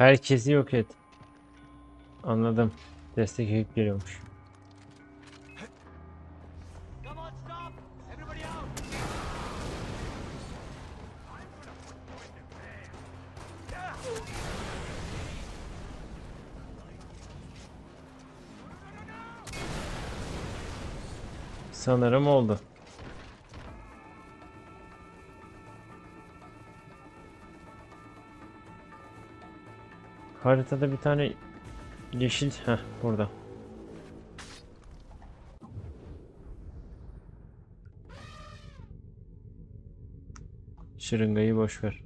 Herkesi yok et. Anladım. Destek ekip geliyormuş. Sanırım oldu. Haritada bir tane yeşil heh burada. Şırıngayı boş ver.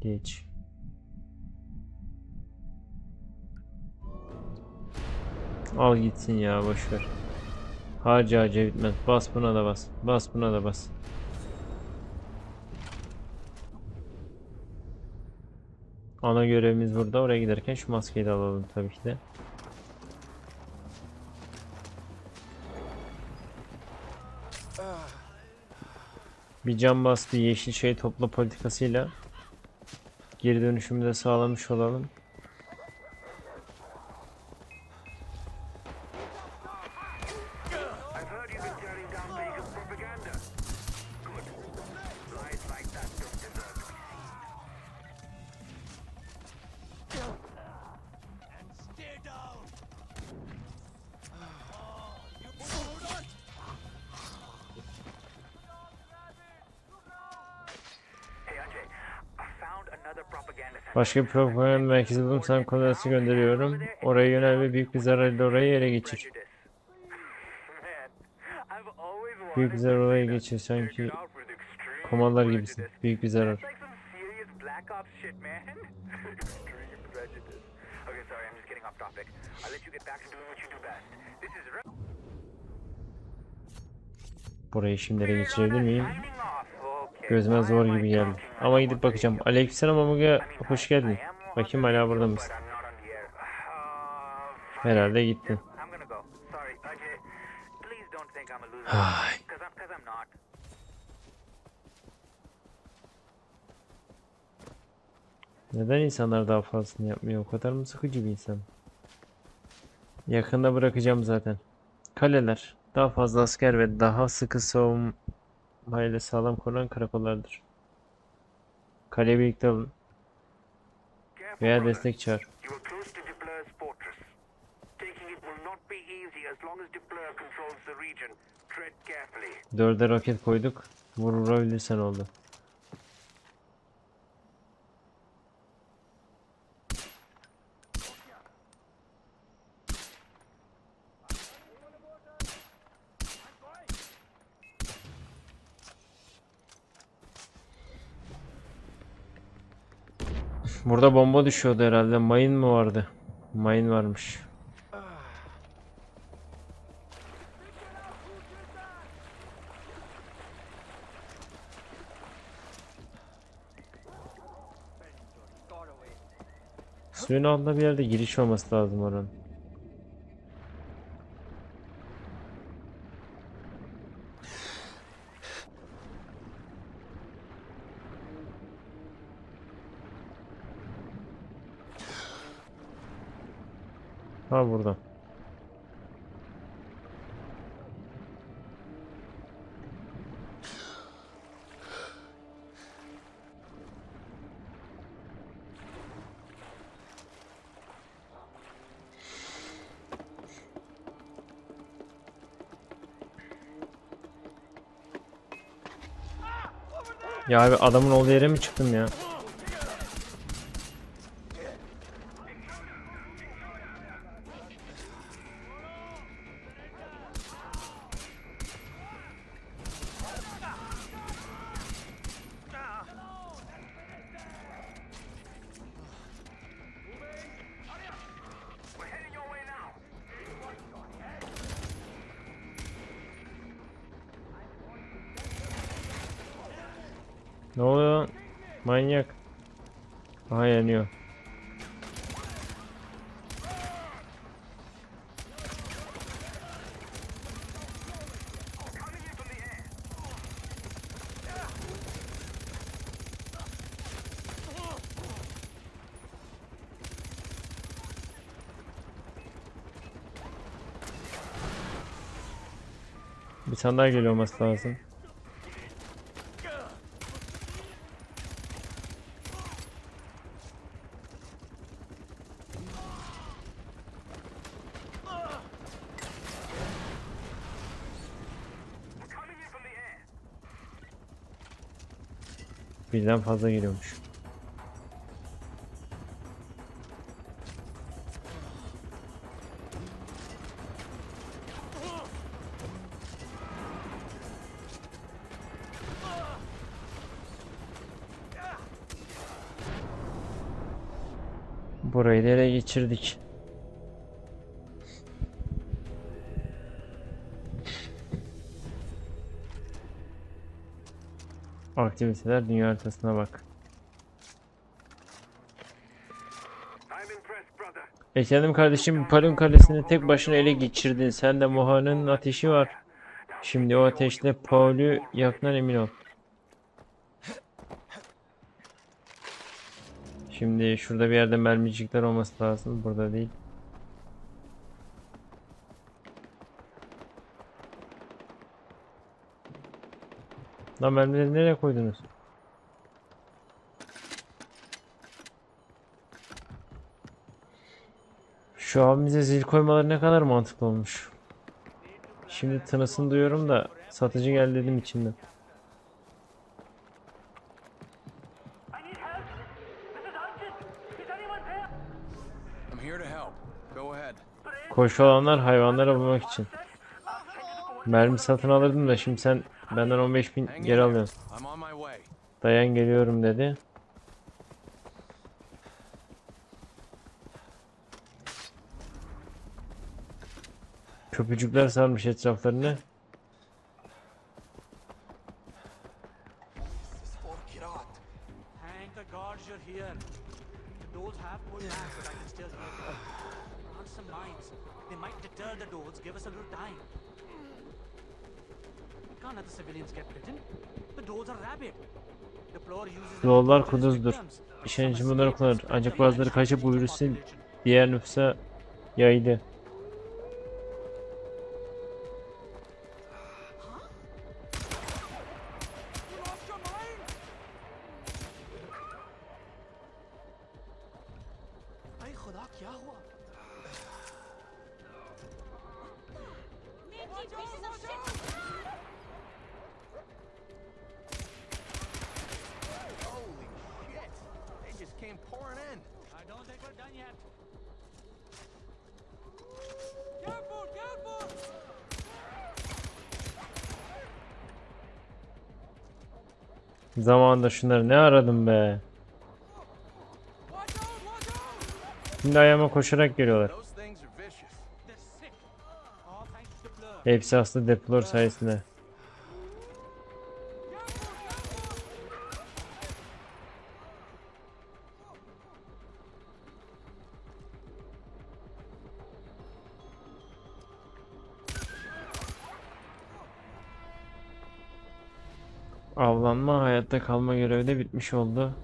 Geç. Al gitsin ya boş ver. Harca harca bitmez. Bas buna da bas. Bas buna da bas. Ana görevimiz burada. Oraya giderken şu maskeyi de alalım tabii ki de. Bir cam bas bir yeşil şey topla politikasıyla geri dönüşümü de sağlamış olalım. Başka bir propaganda merkezi bulup sana koordinatı gönderiyorum. Oraya yönel ve büyük bir zararla orayı ele geçir. Büyük bir zarar oraya geçir sanki komandolar gibisin. Büyük bir zarar. Burayı şimdi ele geçirebilir miyim? Gözüme zor gibi geldi. Ama gidip bakacağım. Aleykümselam mean, Hoş geldin. Bakayım hala burada mısın? Herhalde not. Neden insanlar daha fazlasını yapmıyor? O kadar mı sıkıcı bir insan? Yakında bırakacağım zaten. Kaleler daha fazla asker ve daha sıkı savunmayla sağlam korunan karakollardır. Kaleye birlikte alın. Veya destek çağır. You are close to Depler's Burada bomba düşüyordu herhalde. Mayın mı vardı? Mayın varmış. Suyun altında bir yerde giriş olması lazım oranın. Ha burada. Ya abi adamın olduğu yere mi çıktım ya? Ne oluyor? lan? Manyak. Aha yanıyor. Bir tane daha geliyor olması lazım. Birden fazla geliyormuş. Burayı da ele geçirdik. Aktiviteler dünya haritasına bak. Efendim kardeşim Palun Kalesi'ni tek başına ele geçirdin. Sen de Moha'nın ateşi var. Şimdi o ateşle Paul'ü yakından emin ol. Şimdi şurada bir yerde mermicikler olması lazım. Burada değil. Lan mermileri nereye koydunuz? Şu an bize zil koymaları ne kadar mantıklı olmuş. Şimdi tınısını duyuyorum da satıcı geldi dedim içimden. Koşu olanlar hayvanlara bulmak için. Mermi satın alırdım da şimdi sen benden 15 bin geri alıyorsun. Dayan geliyorum dedi. Köpücükler sarmış etraflarını. Yollar kuduzdur. İşkence bunları kullanır. Ancak bazıları kaçıp bu virüsü diğer nüfusa yaydı. Zamanında şunları ne aradım be. Şimdi ayağıma koşarak geliyorlar. Hepsi aslında Deplor sayesinde. Avlanma hayatta kalma görevi de bitmiş oldu.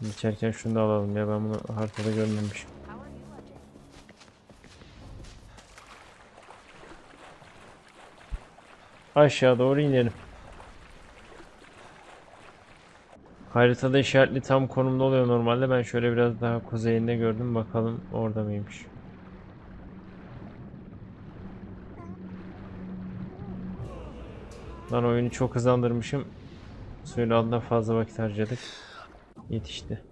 İçerken şunu da alalım ya ben bunu haritada görmemişim. Aşağı doğru inelim. Haritada işaretli tam konumda oluyor normalde. Ben şöyle biraz daha kuzeyinde gördüm. Bakalım orada mıymış. Lan oyunu çok hızlandırmışım. Suyun altında fazla vakit harcadık. Yetişti.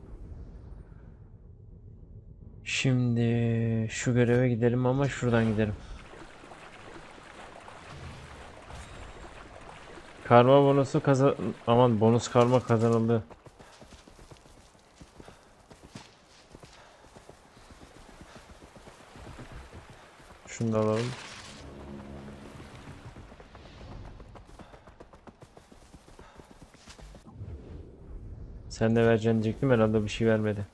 Şimdi şu göreve gidelim ama şuradan gidelim. Karma bonusu kazan... Aman bonus karma kazanıldı. Şunu da alalım. Sen de vereceksin diyecektim herhalde bir şey vermedi.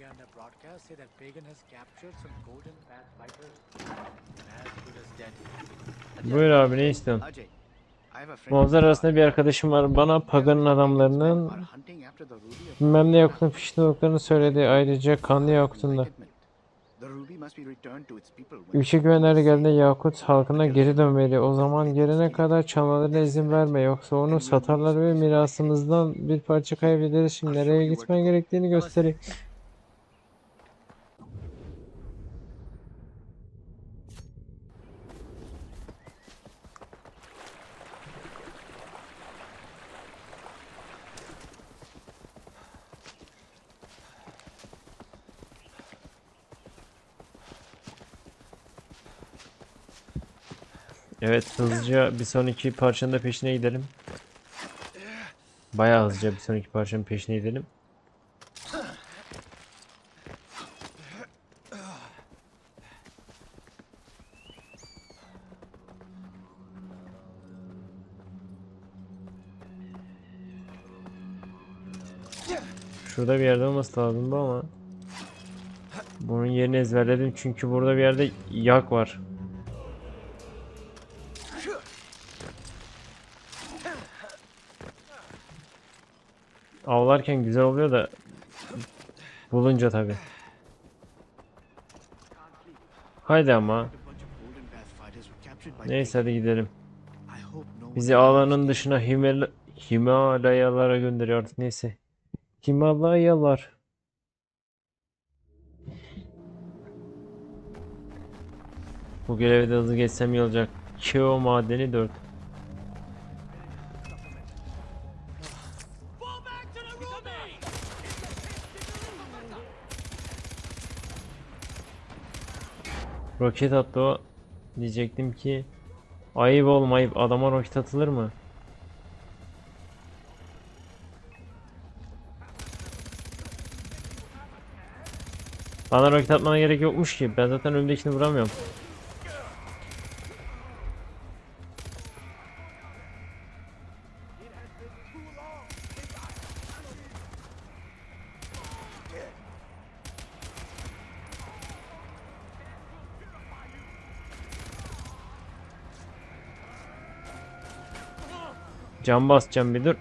Propaganda broadcasts say that Pagan has captured some golden path fighters as good as dead. Buyur abi ne istiyorsun? Moğollar arasında bir arkadaşım var. Bana Pagan'ın adamlarının bilmem ne yakutun fişli olduklarını söyledi. Ayrıca kanlı yakutunda. Yüksek güvenleri geldiğinde Yakut halkına geri dönmeli. O zaman gelene kadar çalmalarına izin verme. Yoksa onu satarlar ve mirasımızdan bir parça kaybederiz. Şimdi nereye gitmen gerektiğini göstereyim. Evet hızlıca bir sonraki parçanın da peşine gidelim. Bayağı hızlıca bir sonraki parçanın peşine gidelim. Şurada bir yerde olması lazım bu ama. Bunun yerini ezberledim çünkü burada bir yerde yak var. Avlarken güzel oluyor da bulunca tabi. Haydi ama. Neyse hadi gidelim. Bizi ağlanın dışına Himal Himalayalara gönderiyor artık neyse. Himalayalar. Bu görevi hızlı geçsem iyi olacak. Keo madeni 4. Roket attı o. Diyecektim ki ayıp olmayıp adama roket atılır mı? Bana roket atmana gerek yokmuş ki. Ben zaten önümdekini vuramıyorum. Cam basacağım bir dur.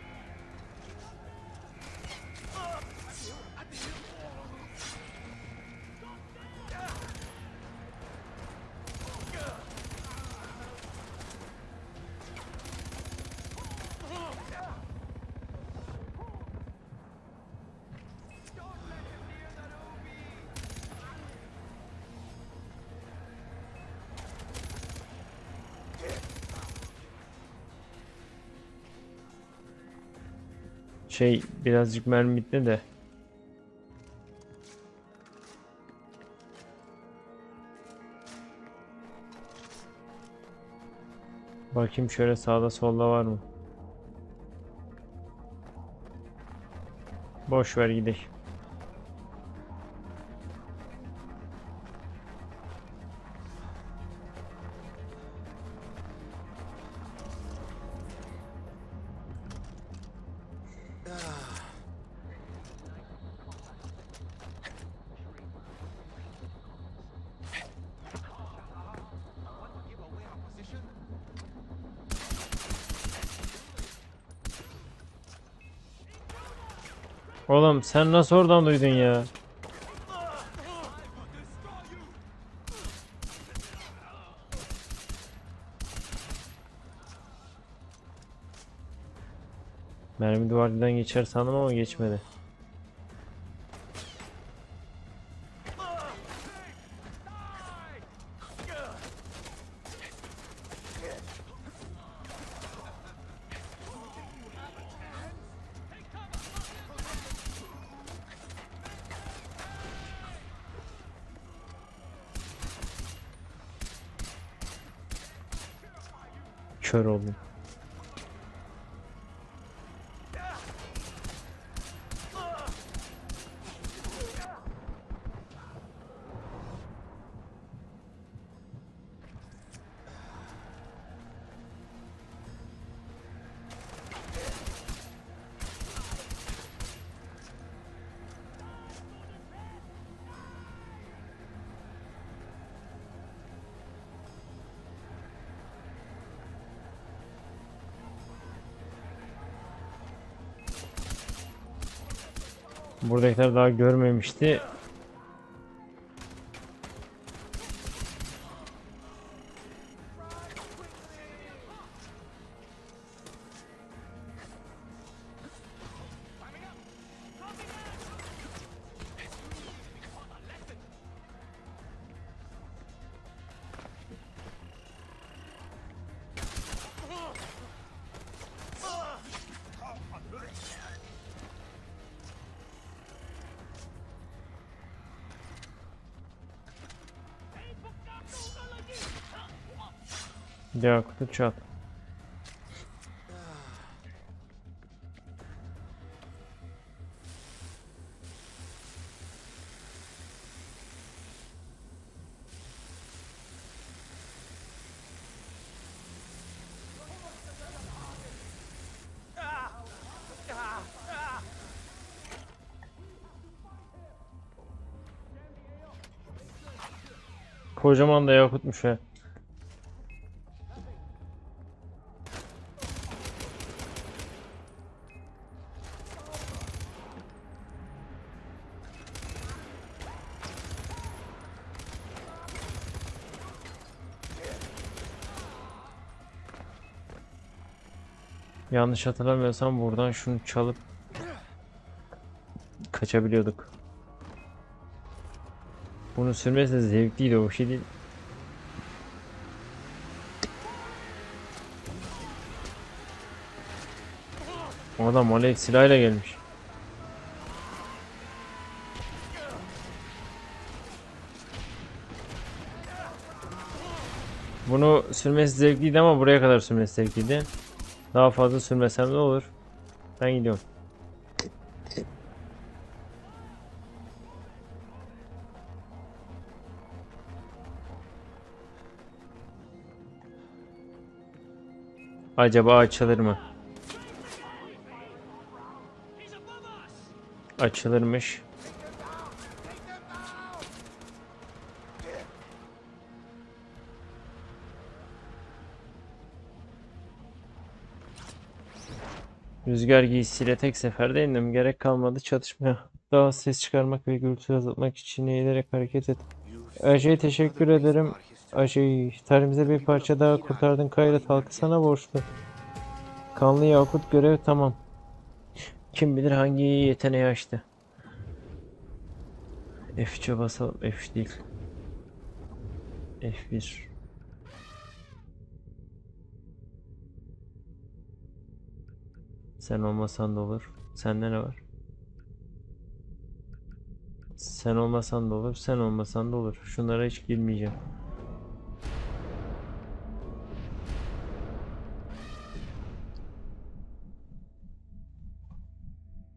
Şey birazcık mermi bitti de. Bakayım şöyle sağda solda var mı? Boş ver gidelim. Oğlum sen nasıl oradan duydun ya? Mermi duvardan geçer sandım ama geçmedi. Kör oldum. Buradakiler daha görmemişti. Yakut'u çat. Kocaman da Yakut'muş he. Yanlış hatırlamıyorsam buradan şunu çalıp kaçabiliyorduk. Bunu sürmesi zevkliydi o şey değil. O adam Alev silahıyla gelmiş. Bunu sürmesi zevkliydi ama buraya kadar sürmesi zevkliydi. Daha fazla sürmesem de olur. Ben gidiyorum. Acaba açılır mı? Açılırmış. Rüzgar giysisiyle tek seferde indim. Gerek kalmadı çatışmaya. Daha ses çıkarmak ve gürültü azaltmak için eğilerek hareket et. Ajay teşekkür ederim. Ajay, tarihimize bir parça daha kurtardın Kayrat halkı sana borçlu. Kanlı Yakut görev tamam. Kim bilir hangi yeteneği açtı. F3'e basalım. F3 değil. F1. Sen olmasan da olur. Sende ne var? Sen olmasan da olur. Sen olmasan da olur. Şunlara hiç girmeyeceğim.